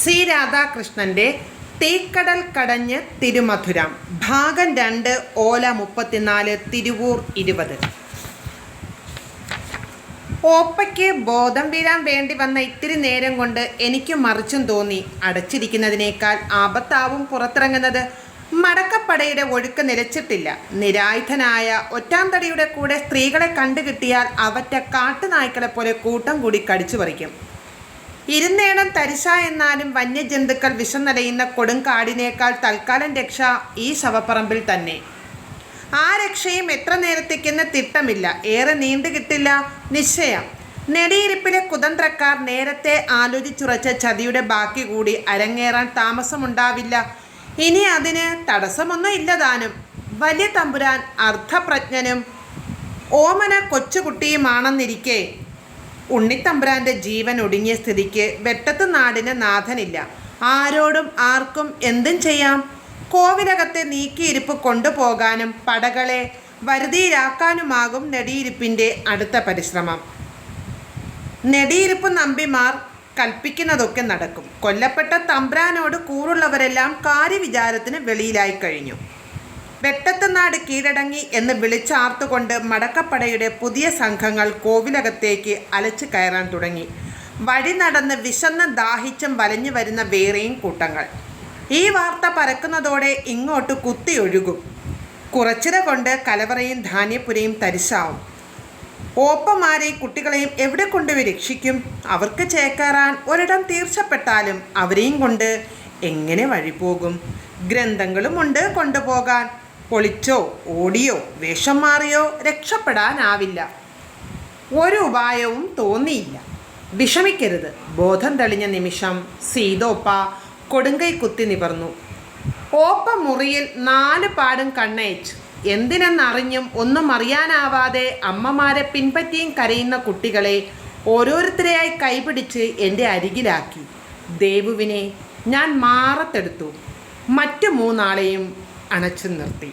C രാധാകൃഷ്ണന്റെ തീക്കടൽ കടഞ്ഞ് തിരുമധുരം ഭാഗം രണ്ട് ഓല മുപ്പത്തിനാല് തിരുവൂർ ഇരുപത്. ഓപ്പയ്ക്ക് ബോധം വീഴാൻ വേണ്ടി വന്ന ഇത്തിരി നേരം കൊണ്ട് എനിക്ക് മറിച്ചും തോന്നി അടച്ചിരിക്കുന്നതിനേക്കാൾ ആപത്താവും പുറത്തിറങ്ങുന്നത്. മടക്കപ്പടയുടെ ഒഴുക്ക് നിലച്ചിട്ടില്ല. നിരായുധനായ ഒറ്റാന്തടിയുടെ കൂടെ സ്ത്രീകളെ കണ്ടുകിട്ടിയാൽ അവറ്റ കാട്ടുനായ്ക്കളെ പോലെ കൂട്ടം കൂടി കടിച്ചു പറിക്കും ഇരുന്നേണം തരിശ എന്നാലും വന്യജന്തുക്കൾ വിഷം നിറയുന്ന കൊടുങ്കാടിനേക്കാൾ തൽക്കാലം രക്ഷ ഈ ശവപ്പറമ്പിൽ തന്നെ. ആ രക്ഷയും എത്ര നേരത്തേക്കെന്ന് തിട്ടമില്ല. ഏറെ നീണ്ടു കിട്ടില്ല. നിശ്ചയം. നെടിയിരിപ്പിലെ കുതന്ത്രക്കാർ നേരത്തെ ആലോചിച്ചുറച്ച ചതിയുടെ ബാക്കി കൂടി അരങ്ങേറാൻ താമസമുണ്ടാവില്ല. ഇനി അതിന് തടസ്സമൊന്നും ഇല്ലതാനും വലിയ തമ്പുരാൻ അർദ്ധപ്രജ്ഞനും ഓമന കൊച്ചുകുട്ടിയുമാണെന്നിരിക്കെ. ഉണ്ണിത്തമ്പുരാന്റെ ജീവൻ ഒടുങ്ങിയ സ്ഥിതിക്ക് വെട്ടത്ത് നാടിന് നാഥനില്ല. ആരോടും ആർക്കും എന്തും ചെയ്യാം. കോവിലകത്തെ നീക്കിയിരിപ്പ് കൊണ്ടുപോകാനും പടകളെ വരുതിയിലാക്കാനുമാകും നെടിയിരിപ്പിന്റെ അടുത്ത പരിശ്രമം. നെടിയിരിപ്പ് നമ്പിമാർ കൽപ്പിക്കുന്നതൊക്കെ നടക്കും. കൊല്ലപ്പെട്ട തമ്പ്രാനോട് കൂറുള്ളവരെല്ലാം കാര്യവിചാരത്തിന് വെളിയിലായി കഴിഞ്ഞു. വെട്ടത്ത് നാട് കീഴടങ്ങി എന്ന് വിളിച്ചാർത്തുകൊണ്ട് മടക്കപ്പടയുടെ പുതിയ സംഘങ്ങൾ കോവിലകത്തേക്ക് അലച്ചു കയറാൻ തുടങ്ങി. വഴി നടന്ന് വിശന്ന് ദാഹിച്ചും വലഞ്ഞു വരുന്ന വേറെയും കൂട്ടങ്ങൾ. ഈ വാർത്ത പരക്കുന്നതോടെ ഇങ്ങോട്ട് കുത്തിയൊഴുകും. കുറച്ചിര കൊണ്ട് കലവറയും ധാന്യപ്പുരയും തരിശാവും. ഓപ്പമാരെയും കുട്ടികളെയും എവിടെ കൊണ്ടുപോയി രക്ഷിക്കും? അവർക്ക് ചേക്കേറാൻ ഒരിടം തീർച്ചപ്പെട്ടാലും അവരെയും കൊണ്ട് എങ്ങനെ വഴി പോകും ഗ്രന്ഥങ്ങളുമുണ്ട് കൊണ്ടുപോകാൻ. പൊളിച്ചോ ഓടിയോ വേഷം മാറിയോ രക്ഷപ്പെടാനാവില്ല. ഒരു ഉപായവും തോന്നിയില്ല. വിഷമിക്കരുത്. ബോധം തെളിഞ്ഞ നിമിഷം സീതോപ്പ കൊടുങ്കൈ കുത്തി നിവർന്നു. ഓപ്പ മുറിയിൽ നാല് പാടും കണ്ണയച്ചു. എന്തിനെന്നറിഞ്ഞും ഒന്നും അറിയാനാവാതെ അമ്മമാരെ പിൻപറ്റിയും കരയുന്ന കുട്ടികളെ ഓരോരുത്തരെയായി കൈപിടിച്ച് എന്റെ അരികിലാക്കി. ദേവുവിനെ ഞാൻ മാറത്തെടുത്തു. മറ്റു മൂന്നാളെയും അണച്ചു നിർത്തി.